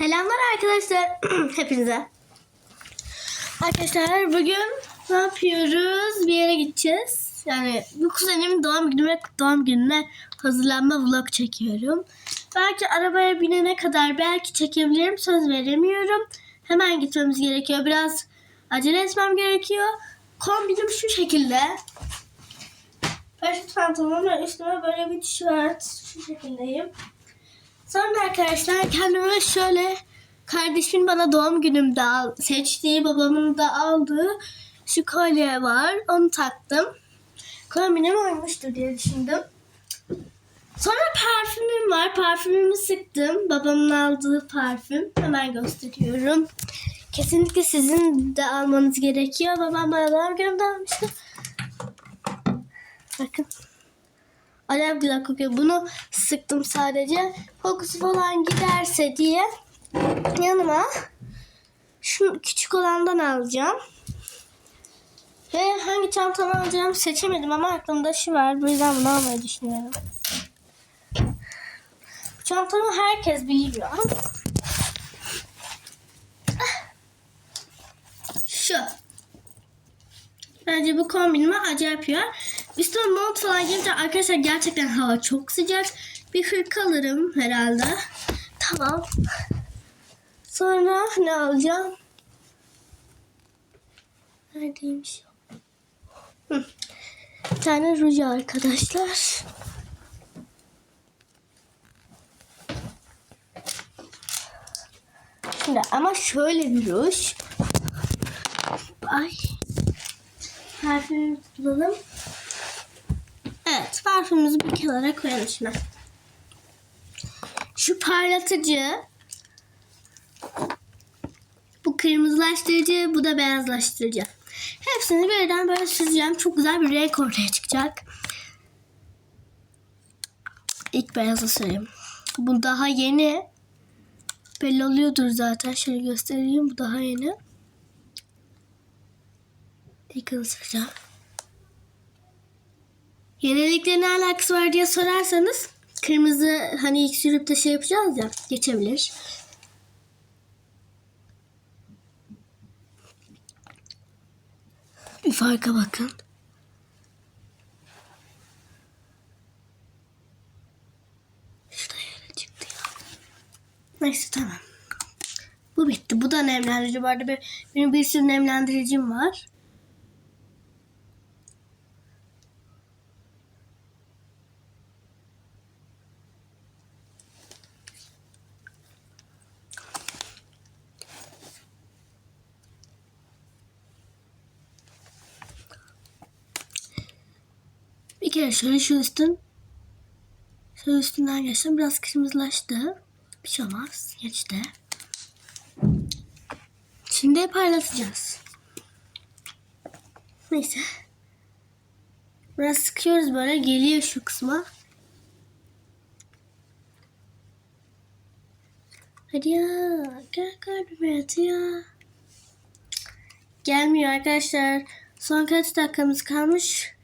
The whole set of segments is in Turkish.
Selamlar arkadaşlar hepinize. Arkadaşlar bugün ne yapıyoruz? Bir yere gideceğiz. Yani bu kuzenimin doğum günü ve doğum gününe hazırlanma vlog çekiyorum. Belki arabaya binene kadar belki çekebilirim. Söz veremiyorum. Hemen gitmemiz gerekiyor. Biraz acele etmem gerekiyor. Kombinim şu şekilde. Paraşüt pantolon ve üstüme böyle bir tişört. Şu şekildeyim. Sonra arkadaşlar kendime şöyle kardeşimin bana doğum günümde al, seçtiği babamın da aldığı şu kolye var. Onu taktım. Kombinim uymuştur diye düşündüm. Sonra parfümüm var. Parfümümü sıktım. Babamın aldığı parfüm. Hemen gösteriyorum. Kesinlikle sizin de almanız gerekiyor. Babam bana doğum günümde almıştı. Bakın. Acayip güzel kokuyor. Bunu sıktım sadece. Kokusu falan giderse diye yanıma şu küçük olandan alacağım. Ve hangi çantamı alacağım seçemedim ama aklımda şu var. Bu yüzden bunu almayı düşünüyorum. Bu çantamı herkes biliyor. Şu. Bence bu kombinime acayip yapıyor. Üstüme mont falan giyince arkadaşlar gerçekten hava çok sıcak. Bir hırka alırım herhalde. Tamam. Sonra ne alacağım? Neredeymiş? Hı. Bir tane ruj arkadaşlar. Şimdi ama şöyle bir ruj. Ay. Parfümümüzü bulalım. Parfümümüzü bir kenara koyalım şimdi. Şu parlatıcı. Bu kırmızılaştırıcı, bu da beyazlaştırıcı. Hepsini birden böyle süzeceğim. Çok güzel bir renk ortaya çıkacak. İlk beyazı süreyim. Bu daha yeni. Belli oluyordur zaten. Şöyle göstereyim. Bu daha yeni. İlk ısıracağım. Yenilikle ne alakası var diye sorarsanız kırmızı hani ilk sürüp de şey yapacağız ya geçebilir. Bir farka bakın. Neyse tamam. Bu bitti. Bu da nemlendirici. Bu arada benim bir sürü nemlendiricim var. Bir kere şöyle şu üstün şöyle üstünden geçtim. Biraz kırmızılaştı. Bir şey olmaz. Geçti. Şimdi parlatacağız. Neyse. Biraz sıkıyoruz böyle. Geliyor şu kısma. Hadi ya. Gel kalbime hadi ya. Gelmiyor arkadaşlar. Son kaç dakikamız kalmış?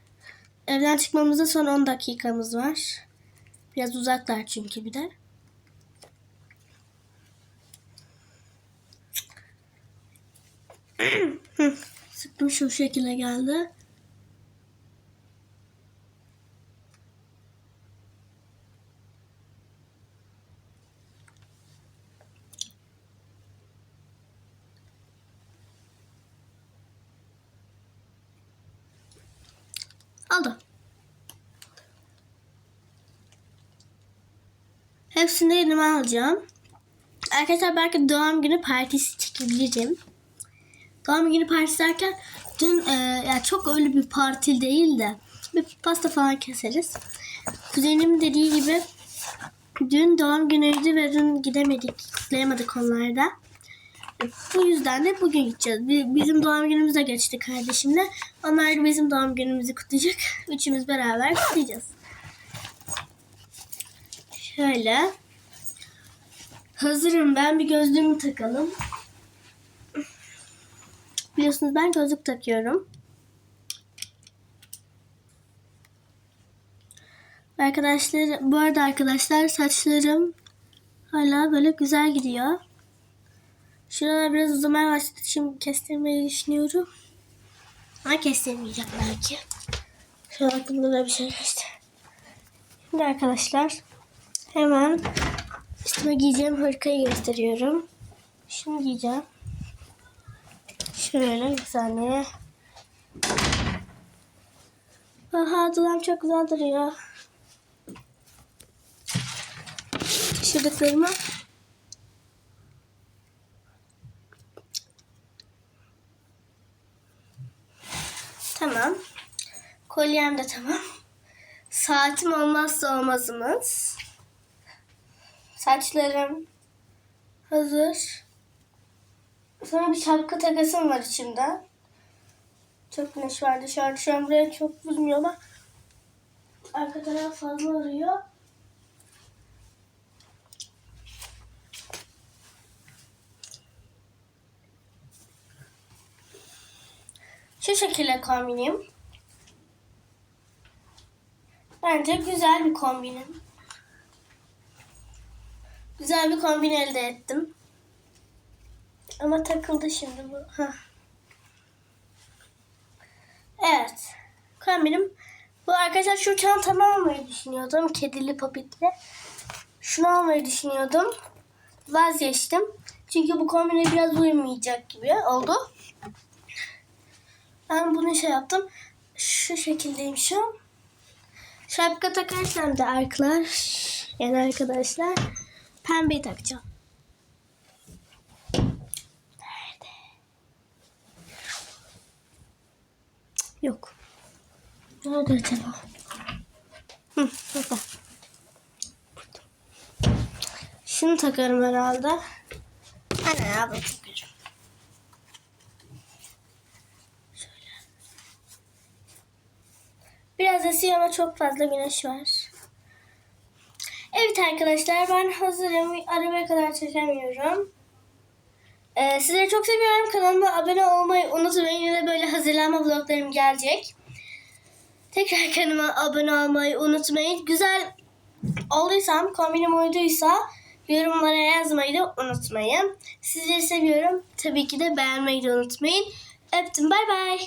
Evden çıkmamıza son 10 dakikamız var. Biraz uzaklar çünkü bir de. Sıktım şu şekilde geldi. Aldı. Hepsini elime alacağım. Arkadaşlar belki doğum günü partisi çekebilirim. Doğum günü partisi derken dün e, ya çok öyle bir parti değil de bir pasta falan keseriz. Kuzenim dediği gibi dün doğum günüydü ve dün gidemedik, kutlayamadık onlarda. Bu yüzden de bugün gideceğiz. Bi- Bizim doğum günümüz de geçti kardeşimle. Onlar bizim doğum günümüzü kutlayacak. Üçümüz beraber kutlayacağız. Şöyle. Hazırım ben bir gözlüğümü takalım. Biliyorsunuz ben gözlük takıyorum. Arkadaşlar bu arada arkadaşlar saçlarım hala böyle güzel gidiyor. Şuralar biraz uzamaya başladı. Şimdi kestirmeyi düşünüyorum. Ama kestirmeyeceğim belki. Şu aklımda da bir şey geçti. Şimdi arkadaşlar hemen üstüme giyeceğim hırkayı gösteriyorum. Şunu giyeceğim. Şöyle bir saniye. Aha dudağım çok güzel duruyor. Şuradakilerimi Tamam. Kolyem de tamam. Saatim olmazsa olmazımız. Saçlarım hazır. Sonra bir şapka takasım var içimde. Çok güneş var dışarıda. Şu an buraya çok vurmuyor ama arka taraf fazla vuruyor. Şu şekilde kombinim. Bence güzel bir kombinim. Güzel bir kombin elde ettim. Ama takıldı şimdi bu. Hah. Evet. Kombinim. Bu arkadaşlar şu çantamı almayı düşünüyordum. Kedili popitli. Şunu almayı düşünüyordum. Vazgeçtim. Çünkü bu kombine biraz uymayacak gibi oldu. Ben bunu şey yaptım. Şu şekildeyim şu an. Şapka takarsam da arklar yani arkadaşlar pembeyi takacağım. Nerede? Yok. Nerede acaba? Hı, burada. Şunu takarım herhalde. Aynen ya bunu Biraz esiyor ama çok fazla güneş var. Evet arkadaşlar ben hazırım. Arabaya kadar çekemiyorum. Ee, sizleri çok seviyorum. Kanalıma abone olmayı unutmayın. Yine böyle hazırlanma vloglarım gelecek. Tekrar kanalıma abone olmayı unutmayın. Güzel olduysam, kombinim uyduysa yorumlara yazmayı da unutmayın. Sizleri seviyorum. Tabii ki de beğenmeyi de unutmayın. Öptüm. Bay bay.